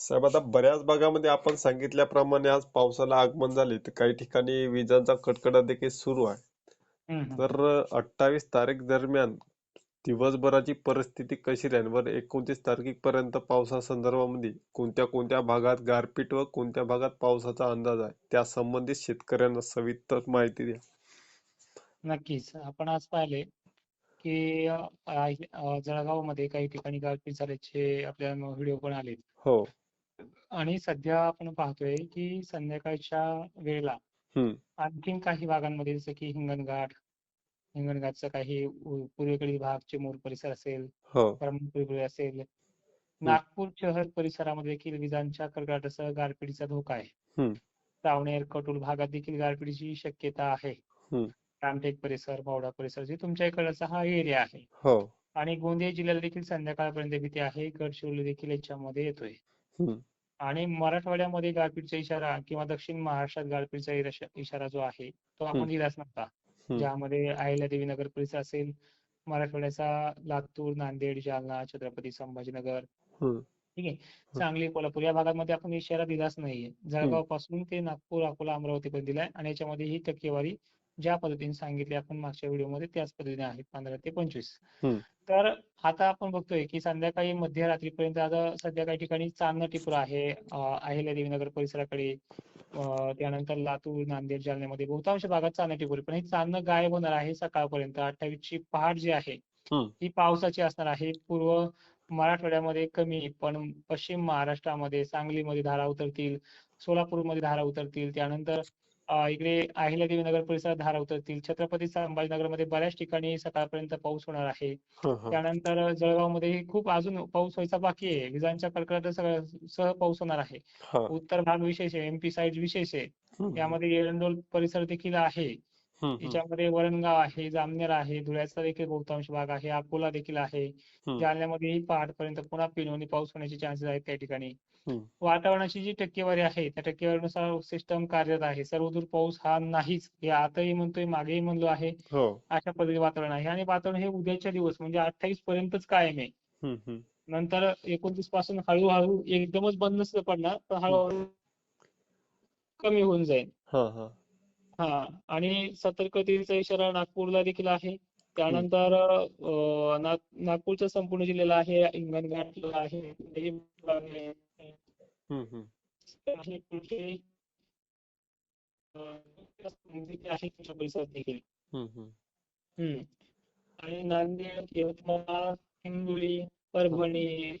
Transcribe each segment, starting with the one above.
साहेब आता बऱ्याच भागामध्ये आपण सांगितल्याप्रमाणे आज पावसाला आगमन झाले तर काही ठिकाणी विजांचा कडकडाट देखील सुरू आहे. हम्म. तर अठ्ठावीस तारीख दरम्यान दिवसभराची परिस्थिती कशी राहील बरं एकोणतीस तारखेपर्यंत पावसासंदर्भामध्ये कोणत्या कोणत्या भागात गारपीट व कोणत्या भागात पावसाचा अंदाज आहे त्या संबंधित शेतकऱ्यांना सविस्तर माहिती द्या. नक्कीच आपण आज पाहिले की अ, अ, जळगावमध्ये काही ठिकाणी गारपीट झाल्याचे आपल्याला व्हिडिओ पण आले हो. आणि सध्या आपण पाहतोय की संध्याकाळच्या वेळेला. आणखीन काही भागांमध्ये जसं की हिंगणघाट हिंगणघाटचा काही पूर्वेकडील भाग चिमूर परिसर असेल हो. ब्रह्मपुरी असेल नागपूर शहर परिसरामध्ये देखील विजांच्या कडकडाटासह गारपिटीचा धोका आहे. सावनेर कटोल भागात देखील गारपिटीची शक्यता आहे. रामटेक परिसर मावळा परिसर जे तुमच्या इकडचा हा एरिया आहे हो. आणि गोंदिया जिल्ह्याला देखील संध्याकाळपर्यंत भीती आहे गडचिरोली देखील याच्यामध्ये येतोय. आणि मराठवाड्यामध्ये गारपीटचा इशारा किंवा दक्षिण महाराष्ट्रात गारपीटचा इशारा जो आहे तो आपण. दिलाच नव्हता. ज्यामध्ये अहिल्यादेवी नगर परिसर असेल मराठवाड्याचा लातूर नांदेड जालना छत्रपती संभाजीनगर. ठीक आहे सांगली कोल्हापूर या भागामध्ये आपण इशारा दिलाच नाहीये जळगावपासून ते नागपूर अकोला अमरावती पर्यंत दिलाय आणि याच्यामध्ये ही टक्केवारी ज्या पद्धतीने सांगितली आपण मागच्या व्हिडिओमध्ये त्याच पद्धतीने आहे पंधरा ते पंचवीस. तर आता आपण बघतोय की संध्याकाळी मध्यरात्रीपर्यंत आता सध्या काही ठिकाणी चांदणं टिपूर आहे अं, अहिल्यादेवी नगर परिसराकडे त्यानंतर लातूर नांदेड जालन्यामध्ये बहुतांश भागात चांदणं टिपूर पण हे चांदणं गायब होणार आहे सकाळपर्यंत. अठ्ठावीस ची पहाट जी आहे. ही पावसाची असणार आहे. पूर्व मराठवाड्यामध्ये कमी पण पश्चिम महाराष्ट्रामध्ये सांगलीमध्ये धारा उतरतील सोलापूरमध्ये धारा उतरतील. त्यानंतर इकडे अहिल्यादेवी नगर परिसरात धारा उतरतील छत्रपती संभाजीनगरमध्ये बऱ्याच ठिकाणी सकाळपर्यंत पाऊस होणार आहे. त्यानंतर जळगावमध्ये खूप अजून पाऊस व्हायचा बाकी आहे विजांच्या कडकडाटासह सह पाऊस होणार आहे. उत्तर भाग विशेष आहे एमपी साईड विशेष आहे हम्म. यामध्ये एरंडोल परिसर देखील आहे याच्यामध्ये वरणगाव आहे जामनेर आहे धुळ्याचा देखील बहुतांश भाग आहे अकोला देखील आहे. जालन्यामध्येही पहाटपर्यंत पुन्हा पिनवणी पाऊस होण्याचे चान्सेस आहेत त्या ठिकाणी. वातावरणाची जी टक्केवारी आहे त्या टक्केवारीनुसार सिस्टम कार्यरत आहे. सर्वदूर पाऊस हा नाहीच. हे आताही म्हणतोय मागेही म्हणलो आहे. हो. अशा पद्धतीने वातावरण आहे. आणि वातावरण हे उद्याच्या दिवस म्हणजे अठ्ठावीस पर्यंतच कायम आहे. नंतर एकोणतीसपासून हळूहळू एकदमच बंद नसतं पडणार पण हळूहळू कमी होऊन जाईल. हा, आणि सतर्कतेचा इशारा नागपूरला देखील आहे. त्यानंतर नागपूरच्या संपूर्ण जिल्ह्याला आहे हिंगणघाटला आहे परिसरात देखील. आणि नांदेड यवतमाळ हिंगोली परभणी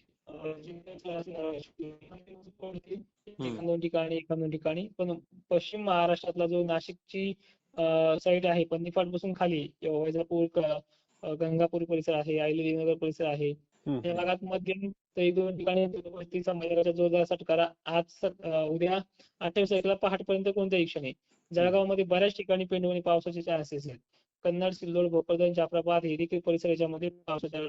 दोन ठिकाणी एका दोन ठिकाणी. पण पश्चिम महाराष्ट्रातला जो नाशिकची साईड आहे पन्नीफाटपासून खाली वैजापूर गंगापूर परिसर आहे अहिल्यादेवी नगर परिसर आहे. हम्म. या भागात मध्यम एक दोन ठिकाणी जोरदार सटकारा. आज उद्या अठ्ठावीस तारखेला पहाटपर्यंत कोणत्याही क्षणी जळगावमध्ये बऱ्याच ठिकाणी पेंडवणी पावसाचे चान्सेस आहेत. कन्नड सिल्लोड भोकरदन जाफराबाद हे देखील परिसर याच्यामध्ये पावसाच्या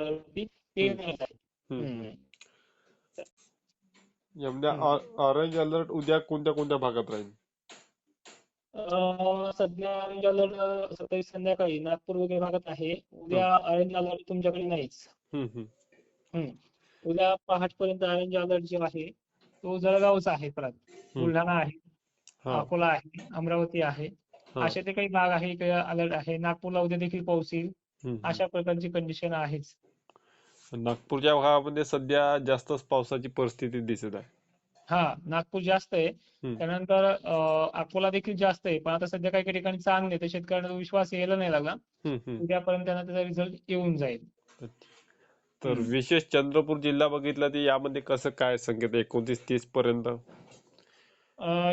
ऑ- ऑरेंज अलर्ट उद्या कोणत्या कोणत्या भागात राहील? सध्या ऑरेंज अलर्ट सत्तावीस संध्याकाळी नागपूर वगैरे भागात आहे. उद्या ऑरेंज अलर्ट तुमच्याकडे नाहीच. उद्या पहाटपर्यंत ऑरेंज अलर्ट जो आहे तो जळगावचा आहे परत. बुलढाणा आहे. अकोला आहे अमरावती आहे. असे ते काही भाग आहे अलर्ट आहे. नागपूरला उद्या देखील पाऊस येईल. अशा प्रकारची कंडिशन आहेच. नागपूरच्या भागामध्ये सध्या जास्तच पावसाची परिस्थिती दिसत आहे. हा नागपूर जास्त आहे. त्यानंतर अकोला देखील जास्त आहे. पण आता सध्या काही काही ठिकाणी चांगले तर शेतकऱ्यांना विश्वास यायला नाही लागला. उद्यापर्यंत त्यांना त्याचा रिझल्ट येऊन जाईल. तर. विशेष चंद्रपूर जिल्हा बघितला तर यामध्ये कसं काय संकेत एकोणतीस तीस पर्यंत?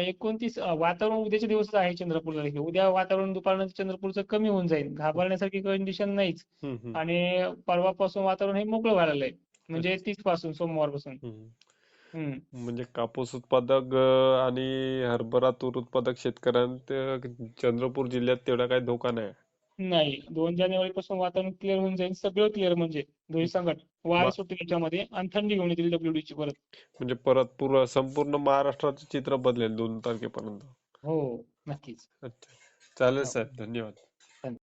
एकोणतीस वातावरण उद्याच्या दिवसच आहे चंद्रपूरला. देखील उद्या वातावरण दुपारनंतर चंद्रपूरचं कमी होऊन जाईल. घाबरण्यासारखी कंडिशन नाहीच. आणि परवापासून वातावरण हे मोकळं व्हायला लागलंय. म्हणजे तीसपासून सोमवारपासून. हम्म. हम्म. म्हणजे कापूस उत्पादक आणि हरभरा तूर उत्पादक शेतकऱ्यांना चंद्रपूर जिल्ह्यात तेवढा काही धोका नाही. नाही. दोन जानेवारी पासून वातावरण क्लिअर होऊन जाईल. सगळं क्लिअर म्हणजे दोन्ही संकट वारे सुटतील त्याच्यामध्ये आणि थंडी घेऊन येतील डब्ल्यूडी ची परत. म्हणजे परत पूर्ण संपूर्ण महाराष्ट्राचं चित्र बदलेल दोन तारखेपर्यंत. हो नक्कीच. अच्छा. चालेल हो. साहेब. धन्यवाद.